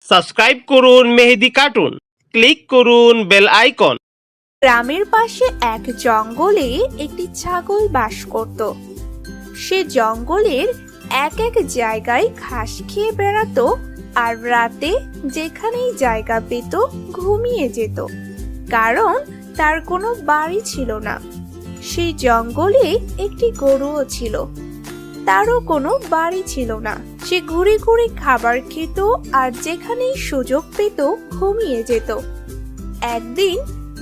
Subscribe করুন Mehedi cartoon. Click করুন bell icon. গ্রামের পাশে এক জঙ্গলে একটি ছাগল বাস করত। সে জঙ্গলের এক এক জায়গায় ঘাস খেয়ে বেড়াতো আর রাতে যেখানেই জায়গা পেত ঘুমিয়ে যেত। কারণ তার কোনো বাড়ি ছিল না। সেই জঙ্গলে একটি গরুও ছিল। তারও কোনো বাড়ি ছিল না। সে ঘুরে ঘুরে খাবার খেত আর যেখানেই সুযোগ পেত ঘুমিয়ে যেত। একদিন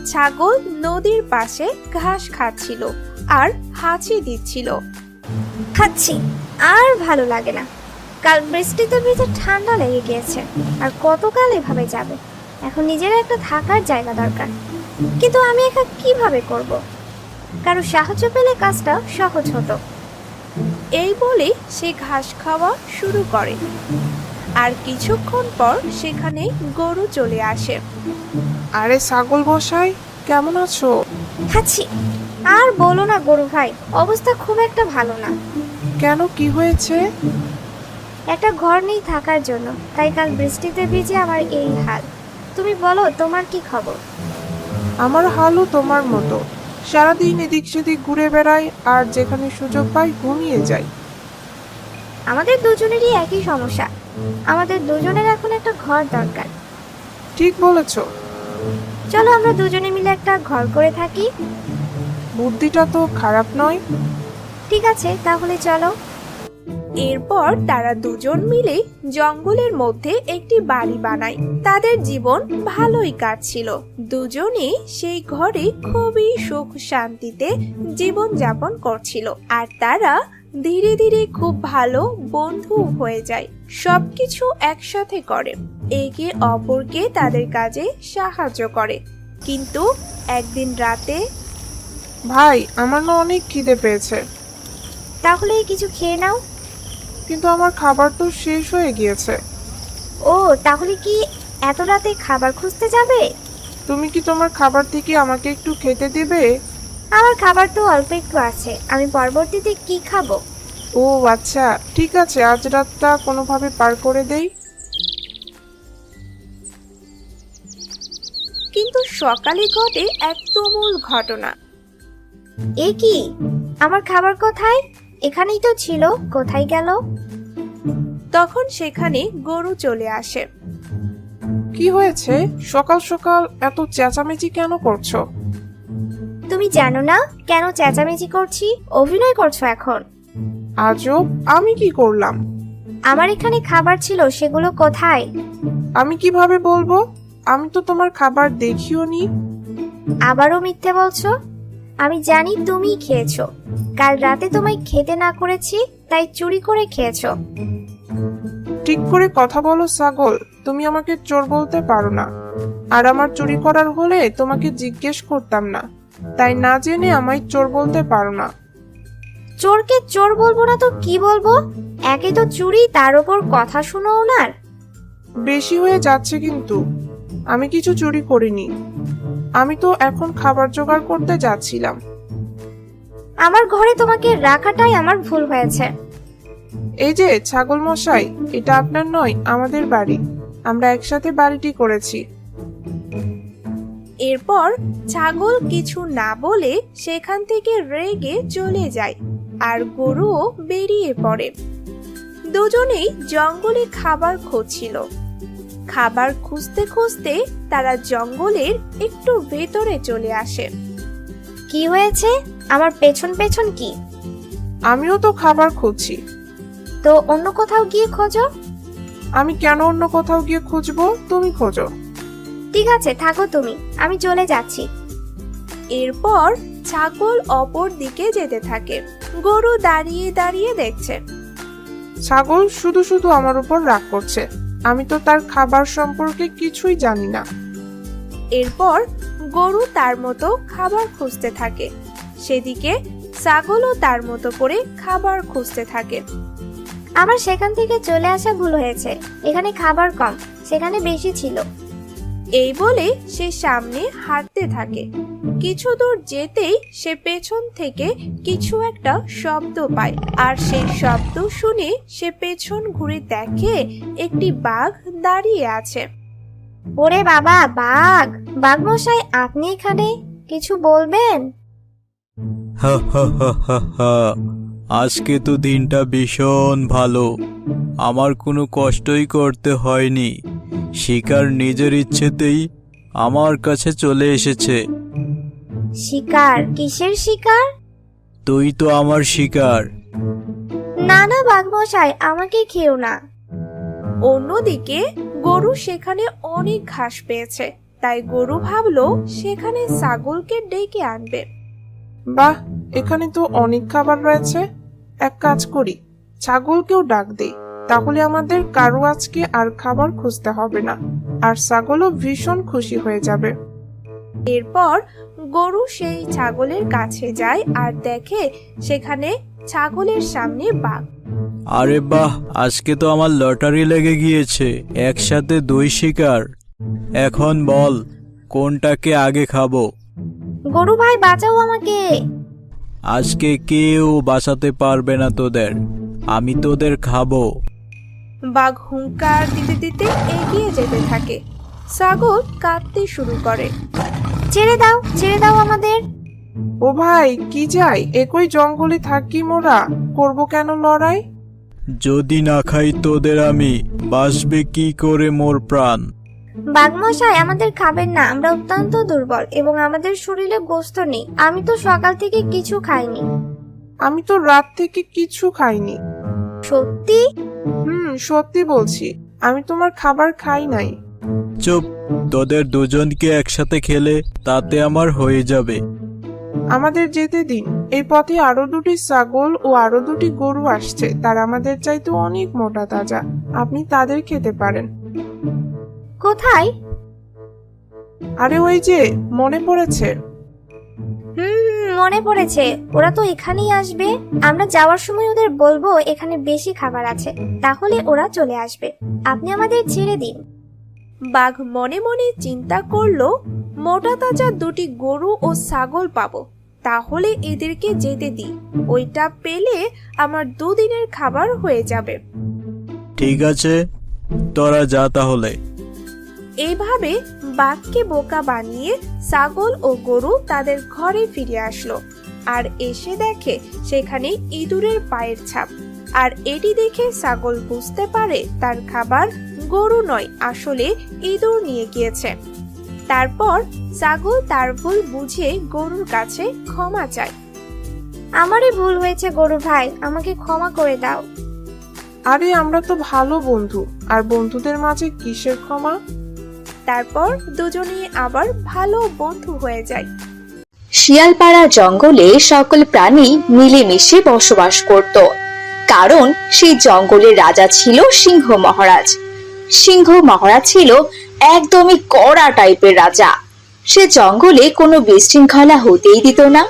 ছাগল নদীর পাশে ঘাস খাচ্ছিল আর হাঁচি দিচ্ছিল। খাচ্ছি, আর ভালো লাগে না। কাল বৃষ্টিতে ভিজে ঠান্ডা লেগে গিয়েছে আর কতকাল এভাবে যাবে? এখন নিজের একটা থাকার জায়গা দরকার। কিন্তু আমি একা কীভাবে করব? কারও সাহায্য পেলে কাজটা সহজ হতো। এই বলে সে ঘাস খাওয়া শুরু করে। আর কিছুক্ষণ পর সেখানে গরু চলে আসে। আরে ছাগল মশাই কেমন আছো? খাচ্ছি আর বলো না গরু ভাই অবস্থা খুব একটা ভালো না। কেন কি হয়েছে? একটা ঘর নেই থাকার জন্য তাই কাল বৃষ্টিতে ভিজে আমার এই হাল। তুমি বলো তোমার কি খবর? আমার হালও তোমার মতো। সারাদিন এদিক সেদিক ঘুরে বেড়াই আর যেখানে সুযোগ পাই ঘুমিয়ে যাই আমাদের দুজনেরই একই সমস্যা। আমাদের দুজনের এখন একটা ঘর দরকার। ঠিক বলেছ। চলো আমরা দুজনে মিলে একটা ঘর করে থাকি। বুদ্ধিটা তো খারাপ নয়। ঠিক আছে তাহলে চলো। এরপর তারা দুজন মিলে জঙ্গলের মধ্যে একটি বাড়ি বানায়। তাদের জীবন ভালোই কাটছিল। দুজনে সেই ঘরে খুবই সুখ শান্তিতে জীবন যাপন করছিল। আর তারা ধীরে ধীরে খুব ভালো বন্ধু হয়ে যায়। সবকিছু একসাথে করে। একে অপরকে তাদের কাজে সাহায্য করে। কিন্তু একদিন রাতে ভাই আমার না অনেক খিদে পেয়েছে। তাহলে কিছু খেয়ে নাও। কিন্তু আমার খাবার তো শেষ হয়ে গিয়েছে। ও তাহলে কি এত রাতে খাবার খুঁজতে যাবে? তুমি কি তোমার খাবার থেকে আমাকে একটু খেতে দেবে? আমার খাবার তো অল্প একটু আছে আমি পরবর্তীতে কি খাব? ও আচ্ছা ঠিক আছে আজ রাতটা কোনোভাবে পার করে দেই। কিন্তু সকালে ঘটে এক তুমুল ঘটনা। এ কি? আমার খাবার কোথায়? এখানেই তো ছিল কোথায় গেল? তখন সেখানে গরু চলে আসে। কি হয়েছে? সকাল সকাল এত চেঁচামেচি কেন করছ? তুমি জানো না কেন চেঁচামেচি করছি? অভিনয় করছ এখন। আজব আমি কি করলাম? আমার এখানে খাবার ছিল সেগুলো কোথায়? আমি কীভাবে বলব? আমি তো তোমার খাবার দেখিও নি আবারও মিথ্যে বলছো? আমি জানি তুমি খেয়েছো। কাল রাতে তোমায় খেতে না করেছি তাই চুরি করে খেয়েছো। ঠিক করে কথা বলো ছাগল। তুমি আমাকে চোর বলতে পারো না। আর আমার চুরি করার হলে তোমাকে জিজ্ঞেস করতাম না। তাই না জেনে আমায় চোর বলতে পারো না। চোরকে চোর বলব না তো কি বলব? একে তো চুরি তার ওপর কথা শুনো ওনার। বেশি হয়ে যাচ্ছে কিন্তু। আমি কিছু চুরি করিনি। আমি তো এখন খাবার জোগাড় করতে যাচ্ছিলাম। আমার ঘরে তোমাকে রাখাটাই আমার ভুল হয়েছে। এই যে ছাগল মশাই এটা আপনার নয় আমাদের বাড়ি। আমরা একসাথে বাড়িটি করেছি। এরপর ছাগল কিছু না বলে সেখান থেকে রেগে চলে যায় আর গরুও বেরিয়ে পড়ে। দুজনেই জঙ্গলে খাবার খুঁজছিল। খাবার খুঁজতে খুঁজতে তারা জঙ্গলের একটু ভেতরে চলে আসে। কি হয়েছে? আমার পেছন পেছন কি? আমিও তো খাবার খুঁজছি। তো অন্য কোথাও গিয়ে খোঁজো। আমি কেন অন্য কোথাও গিয়ে খুঁজবো? তুমি খোঁজো। ঠিক আছে থাকো তুমি। আমি চলে যাচ্ছি। এরপর ছাগল অপর দিকে যেতে থাকে। গরু দাঁড়িয়ে দাঁড়িয়ে দেখছে। ছাগল শুধু শুধু আমার উপর রাগ করছে। আমি তো তার খাবার সম্পর্কে কিছুই জানি না। এরপর গরু তার মতো খাবার খুঁজতে থাকে। সেদিকে ছাগলও তার মতো করে খাবার খুঁজতে থাকে। আমার সেখান থেকে চলে আসা ভুল হয়েছে। এখানে খাবার কম সেখানে বেশি ছিল। এই বলে সে সামনে হাঁটতে থাকে। কিছু দূর যেতেই সে পেছন থেকে কিছু একটা শব্দ পায় আর সেই শব্দ শুনে সে পেছন ঘুরে দেখে একটি বাঘ দাঁড়িয়ে আছে। ওরে বাবা বাঘ! বাঘ মশাই আপনি এখানে? কিছু বলবেন? হা হা হা হা হা। আজকে তো দিনটা ভীষণ ভালো। আমার কোনো কষ্টই করতে হয়নি। শিকার নিজের ইচ্ছেতেই আমার কাছে চলে এসেছে। শিকার? কিসের শিকার? তুই তো আমার শিকার। না না বাঘমশাই আমাকে খেও না। অন্যদিকে গরু সেখানে অনেক ঘাস পেয়েছে তাই গরু ভাবলো সেখানে ছাগলকে ডেকে আনবে। বাহ এখানে তো অনেক খাবার রয়েছে। এক কাজ করি ছাগলকেও ডাক দেই তাহলে আমাদের কারও আজকে আর খাবার খুঁজতে হবে না আর ছাগলও ভীষণ খুশি হয়ে যাবে। এরপর গরু সেই ছাগলের কাছে যায় আর দেখে সেখানে ছাগলের সামনে বাঘ। আরে বাহ আজকে তো আমার লটারি লেগে গিয়েছে একসাথে দুই শিকার। এখন বল কোনটাকে আগে খাব? গরু ভাই বাঁচাও আমাকে। আজকে কেউ বাঁচাতে পারবে না তোদের আমি তোদের খাব। বাঘ হুঙ্কার দিতে দিতে এগিয়ে যেতে থাকে। সাগর কাঁদতে শুরু করে। ছেড়ে দাও ছেড়ে দাও আমাদের। ও ভাই কি যাই একই জঙ্গলে থাকি মোরা। করব কেন লড়াই? যদি না খাই তোদের আমি বাসবে কি করে মোর প্রাণ? বাঘমশাই আমাদের খাবেন না। আমরা অত্যন্ত দুর্বল এবং আমাদের শরীরে গোস্ত নেই। আমি তো সকাল থেকে কিছু খাইনি। আমি তো রাত থেকে কিছু খাইনি। সত্যি? হুম সত্যি বলছি আমি তোমার খাবার খাই নাই। চুপ তোদের দুজনকে একসাথে খেলে তাতে আমার হয়ে যাবে। আমাদের যেতে দিন এই পথে আরও দুটি ছাগল ও আরও দুটি গরু আসছে তারা আমাদের চাইতে অনেক মোটা তাজা আপনি তাদের খেতে পারেন। কোথায়? আরে ওই যে মনে পড়েছে। হুম হুম, মনে পড়েছে ওরা তো এখানেই আসবে। আমরা যাওয়ার সময় ওদের বলব এখানে বেশি খাবার আছে। তাহলে ওরা চলে আসবে। আপনি আমাদের ছেড়ে দিন। বাঘ মনে মনে চিন্তা করল মোটা তাজা দুটি গরু ও ছাগল পাবো। তাহলে এদেরকে যেতে দিই। ওইটা পেলে আমার দুদিনের খাবার হয়ে যাবে। ঠিক আছে তোরা যা তাহলে। এইভাবে বাঘকে বোকা বানিয়ে ছাগল ও গরু তাদের ঘরে ফিরে আসলো। আর এসে দেখে সেখানে ইঁদুরের পায়ের ছাপ। আর এটি দেখে ছাগল বুঝতে পারে তার খাবার গরু নয় আসলে ইঁদুর নিয়ে গিয়েছে। তারপর ছাগল তার ভুল বুঝে গরুর কাছে ক্ষমা চায়। আমারই ভুল হয়েছে গরু ভাই আমাকে ক্ষমা করে দাও। আরে আমরা তো ভালো বন্ধু। আর বন্ধুদের মাঝে কিসের ক্ষমা? তারপর দুজনেই আবার ভালো বন্ধু হয়ে যায়। শিয়ালপাড়া জঙ্গলে সকল প্রাণী মিলেমিশে বসবাস করত। কারণ সেই জঙ্গলের রাজা ছিল সিংহ মহারাজ। সিংহ মহারাজ ছিল একদমই কড়া টাইপের রাজা। সে জঙ্গলে কোনো বিশৃঙ্খলা হতেই দিত না।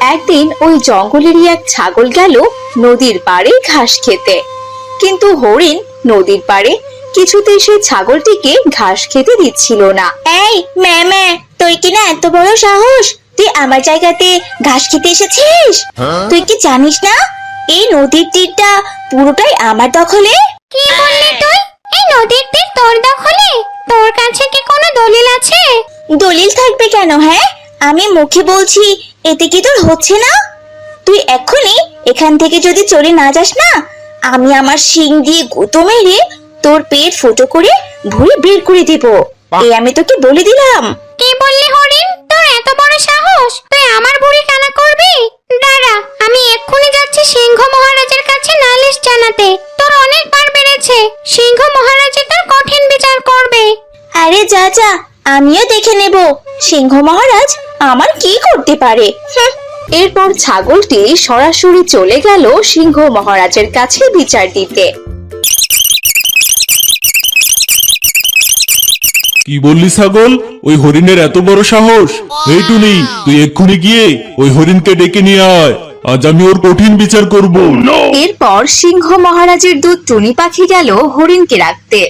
একদিন ওই জঙ্গলেরই এক ছাগল গেল নদীর পাড়ে ঘাস খেতে। কিন্তু হরিণ নদীর পাড়ে কিছুতেই সেই ছাগলটিকে ঘাস খেতে দিচ্ছিল না। এই ম্যামে তুই কি না এত বড় সাহস? তুই আমার জায়গাতে ঘাস খেতে এসেছিস? তুই কি জানিস না? এই নদীর তীরটা পুরোটাই আমার দখলে। কি বললি তুই? এই নদীর তীর তোর দখলে? তোর কাছে কি কোনো দলিল আছে? দলিল থাকবে কেন হ্যাঁ? আমি মুখে বলছি এতে কি তোর হচ্ছে না? তুই এক্ষুনি এখান থেকে যদি চলে না যাস না আমি আমার শিং দিয়ে গুঁতো মেরে তোর পেট ফুটো করে ভুঁড়ি বের করে দেব। এই আমি তোকে বলে দিলাম। কি বললি হরিণ? তোর এত বড় সাহস? তুই আমার বুড়ি কানা করবি? দাঁড়া আমি এক্ষুনি যাচ্ছি সিংহ মহারাজের কাছে নালিশ জানাতে। তোর অনেকবার বেড়েছে। সিংহ মহারাজে তোর কঠিন বিচার করবে। আরে যা যা আমিও দেখে নেব। সিংহ মহারাজ আমার কি করতে পারে? হুঁ। এরপর ছাগলটি সরাসরি চলে গেল সিংহ মহারাজের কাছে বিচার দিতে। কি বললি ছাগল? ওই হরিণের এত বড় সাহস। এই টুনি তুই এক্ষুনি গিয়ে ওই হরিণকে ডেকে নিয়ে আয়। আজ আমি ওর কঠিন বিচার করব। এরপর সিংহ মহারাজের দুধ টুনি পাখি গেল হরিণকে রাখতে।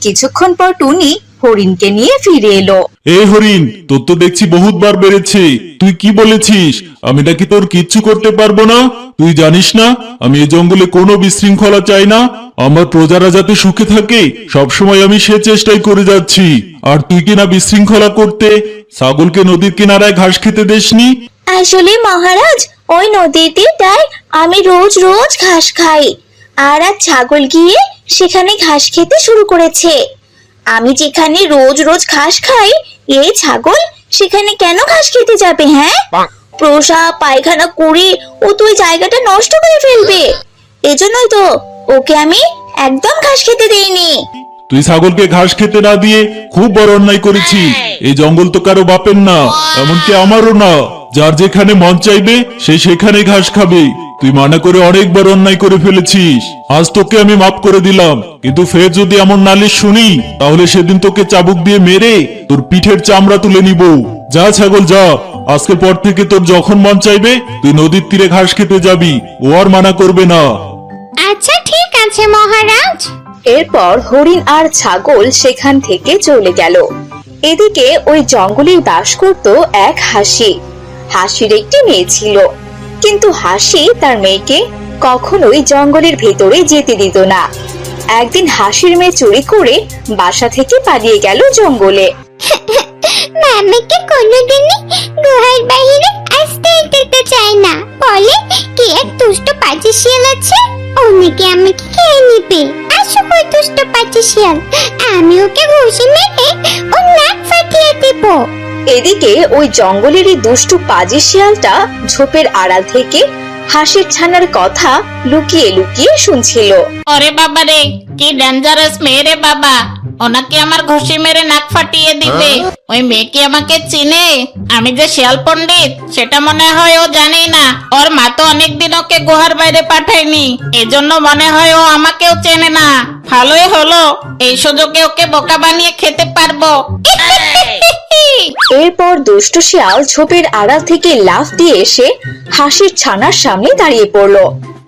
কিছুক্ষণ পর টুনি হরিণকে নিয়ে ফিরে এলো। এই হরিণ তোর তো দেখছি বহুতবার বেড়েছে। তুই কি বলেছিস? আমি নাকি তোর কিচ্ছু করতে পারব না? তুই জানিস না আমি এই জঙ্গলে কোনো বিশৃঙ্খলা চাই না। আমার প্রজারা যাতে সুখে থাকে সবসময় আমি সে চেষ্টাই করে যাচ্ছি। আর তুই কি না বিশৃঙ্খলা করতে ছাগলকে নদীর কিনারায় ঘাস খেতে দেসনি? আসলে মহারাজ ওই নদীটিটায় আমি রোজ রোজ ঘাস খাই। আর আজ ছাগল গিয়ে সেখানে ঘাস খেতে শুরু করেছে। আমি যেখানে রোজ রোজ ঘাস খাই এই ছাগল সেখানে কেন ঘাস খেতে যাবে হ্যাঁ? প্রসাব পায়খানা করে ও তো ওই জায়গাটা নষ্ট করে ফেলবে। এজন্যই তো ওকে আমি একদম ঘাস খেতে দেইনি। তুই ছাগলকে ঘাস খেতে না দিয়ে খুব বড় অন্যায় করেছিস। এই জঙ্গল তো কারও বাপের না এমনকি আমারও না। যার যেখানে মন চাইবে সে সেখানে ঘাস খাবে। তুই মানা করে অনেকবার অন্যায় করে ফেলেছিস। আজ তোকে আমি মাফ করে দিলাম। কিন্তু ফের যদি এমন নালিশ শুনি তাহলে সেদিন তোকে চাবুক দিয়ে মেরে তোর পিঠের চামড়া তুলে নিব। যা ছাগল যা। আজকের পর থেকে তোর যখন মন চাইবে তুই নদীর তীরে ঘাস খেতে যাবি। ও আর মানা করবে না। আচ্ছা ঠিক আছে মহারাজ। এরপর হরিণ আর ছাগল সেখান থেকে চলে গেল। এদিকে ওই জঙ্গলে বাস করত এক হাসি। হাসির একটি মেয়ে ছিল। কিন্তু হাসি তার মেয়েকে কখনোই জঙ্গলের ভেতরে যেতে দিত না। একদিন হাসির মেয়ে চুরি করে বাসা থেকে পালিয়ে গেল জঙ্গলে। মামাকে কোনোদিনই গুহার বাইরে আসতে দিতে চায় না। বলে কি এক দুষ্ট পাজি শিয়াল আছে? অনেকে আমাকে খেয়ে নিবে। আসো কই দুষ্ট পাজি শিয়াল আমি ওকে ঘুষি মেরে ও নাক ফাটিয়ে দেব। এদিকে ওই জঙ্গলের এই দুষ্টু পাজি শিয়ালটা ঝোপের আড়াল থেকে হাসির ছানার কথা লুকিয়ে লুকিয়ে শুনছিল। ওরে বাবা রে কি ডেঞ্জারাস মেয়ে রে বাবা। ওনাকে আমার ঘুষি মেরে নাক ফাটিয়ে দিবে। ওই মেয়ে কি আমাকে চিনে। আমি যে শিয়াল পণ্ডিত সেটা মনে হয় ও জানে না। ওর মা তো অনেকদিন ওকে গুহার বাইরে পাঠায়নি। এজন্য মনে হয় ও আমাকেও চেনে না। ভালোই হলো। এই সুযোগে ওকে বোকা বানিয়ে খেতে পারব। এরপর দুষ্টু শিয়াল ঝোপের আড়াল থেকে লাফ দিয়ে এসে হাসির ছানার সামনে দাঁড়িয়ে পড়ল।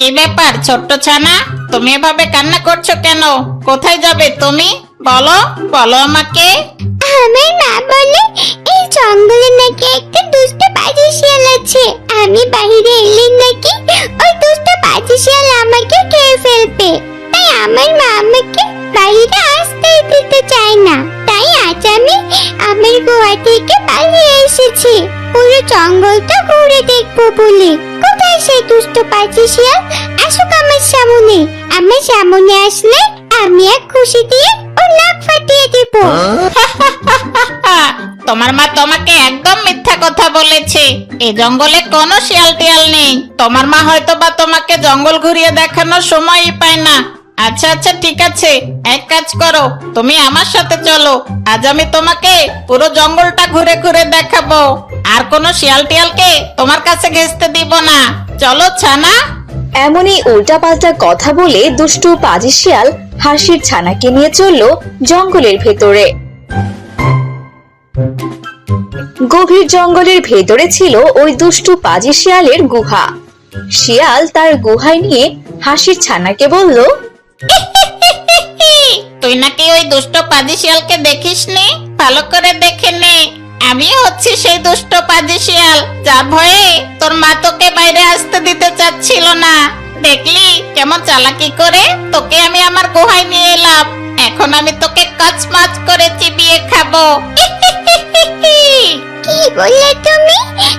কি ব্যাপার ছোট্ট ছানা? তুমি এভাবে কান্না করছ কেন? কোথায় যাবে তুমি? বলো বলো আমাকে। আমার মা বলে এই জঙ্গলে নাকি একটা দুষ্ট পাজি শিয়াল আছে। আমি বাইরে এলে নাকি ওই দুষ্ট পাজি শিয়াল আমাকে খেয়ে ফেলবে। তাই আমার মা আমাকে বাইরে আসতে দিতে চায় না। তাই আজ আমি আমার গোয়া থেকে পালিয়ে এসেছি। পুরো জঙ্গলটা ঘুরে দেখব বলে। কোথায় সেই দুষ্ট পাজি শিয়াল আসুক আমার সামনে। আমার সামনে আসলে আমি এক খুশি দিয়ে ওর নাক ফাটিয়ে দেবো। আহ, তোমার মা তোমাকে একদম মিথ্যা কথা বলেছে। এই জঙ্গলে কোনো শিয়াল টিয়াল নেই। তোমার মা হয়তো বা তোমাকে জঙ্গল ঘুরিয়ে দেখানোর সময়ই পায় না। আচ্ছা আচ্ছা ঠিক আছে। এক কাজ করো তুমি আমার সাথে চলো। আজ আমি তোমাকে পুরো জঙ্গলটা ঘুরে ঘুরে দেখাবো। আর কোনো শিয়াল টিয়ালকে তোমার কাছে ঘেসতে দিব না। চলো ছানা। এমনই উল্টাপাল্টা কথা বলে দুষ্টু পাজি শিয়াল হাসির ছানাকে নিয়ে চলল জঙ্গলের ভেতরে গভীর জঙ্গলের ভেতরে ছিল ওই দুষ্টু পাজি শিয়ালের গুহা শিয়াল তার গুহায় নিয়ে হাসির ছানাকে বলল তুই নাকি ওই দুষ্ট পাজি শিয়ালকে দেখিস নি ভালো করে দেখে নে আমি হচ্ছি সেই দুষ্ট পাজি শিয়াল যার ভয়ে তোর মা তোকে বাইরে আসতে দিতে চাচ্ছিল না। দেখলি, কেমন চালাকি করে তোকে আমি আমার গুহায় নিয়ে এলাম। এখন আমি তোকে কচমাচ করে চিবিয়ে খাব। কি বললে তুমি?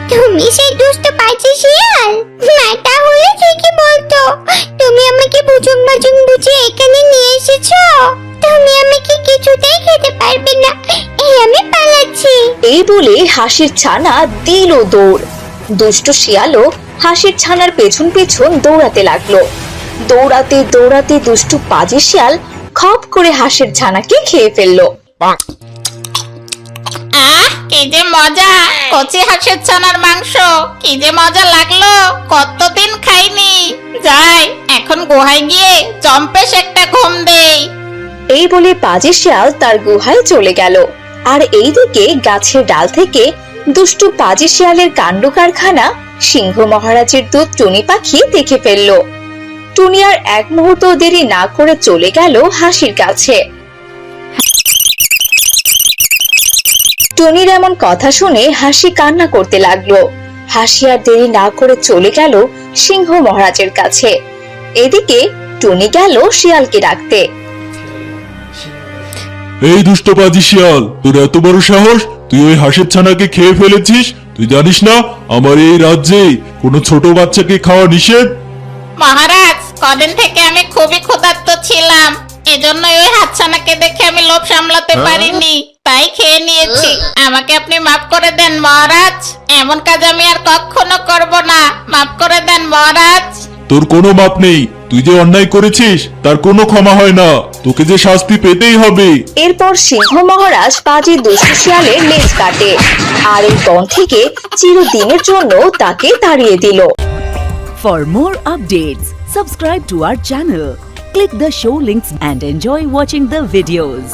তুমি সেই দুষ্ট পাজি শিয়াল? মাটা হলে ঠিকই বলতো। তুমি আমাকে বুঝুন বাজুন বুঝে এখানে বলে হাসির ছানা দিল দৌড়। দুষ্ট শিয়ালও হাসির ছানার পেছন পেছন দৌড়াতে লাগল। দৌড়াতে দৌড়াতে দুষ্টু পাজি শিয়াল খপ করে হাসির ছানাকে খেয়ে ফেলল। আহ কি যে মজা কচি হাঁসের ছানার মাংস কি যে মজা লাগল কতদিন খাইনি। যাই এখন গুহায় গিয়ে চম্পেশ একটা ঘুম দেই। এই বলে পাজি শিয়াল তার গুহায় চলে গেল। আর এইদিকে গাছের ডাল থেকে দুষ্টু পাজি শিয়ালের কাণ্ড কারখানা সিংহ মহারাজের দুধ টুনি পাখি দেখে ফেলল। টুনি আর এক মুহূর্ত দেরি না করে চলে গেল হাসির কাছে। টুনির এমন কথা শুনে হাসি কান্না করতে লাগল। হাসি আর দেরি না করে চলে গেল সিংহ মহারাজের কাছে। এদিকে টুনি গেল শিয়ালকে ডাকতে। এই দুষ্ট পাজি শিয়াল তোর এত বড় সাহস? তুই ওই হাঁসের ছানাকে খেয়ে ফেলেছিস? তুই জানিস না আমার এই রাজ্যে কোনো ছোট বাচ্চাকে খাওয়া নিষেধ? মহারাজ কদিন থেকে আমি খুবই ক্ষুধার্ত ছিলাম। এজন্যই ওই হাতছানাকে দেখে আমি লোভ সামলাতে পারিনি। তাই খেয়ে নিয়েছি। আমাকে আপনি মাফ করে দেন মহারাজ। এমন কাজ আমি আর কখনো করব না। মাফ করে দেন মহারাজ। তোর কোনো মাপ নেই। তুই যে অন্যায় করেছিস তার কোনো ক্ষমা হয় না। তোকে যে শাস্তি পেতেই হবে। এরপর সিংহ মহারাজ পাজি দুষ্ট শিয়ালের লেজ কাটে। আর এই বন থেকে চিরদিনের জন্য তাকে তাড়িয়ে দিল। For more updates, subscribe to our channel, click the show links and enjoy watching the videos.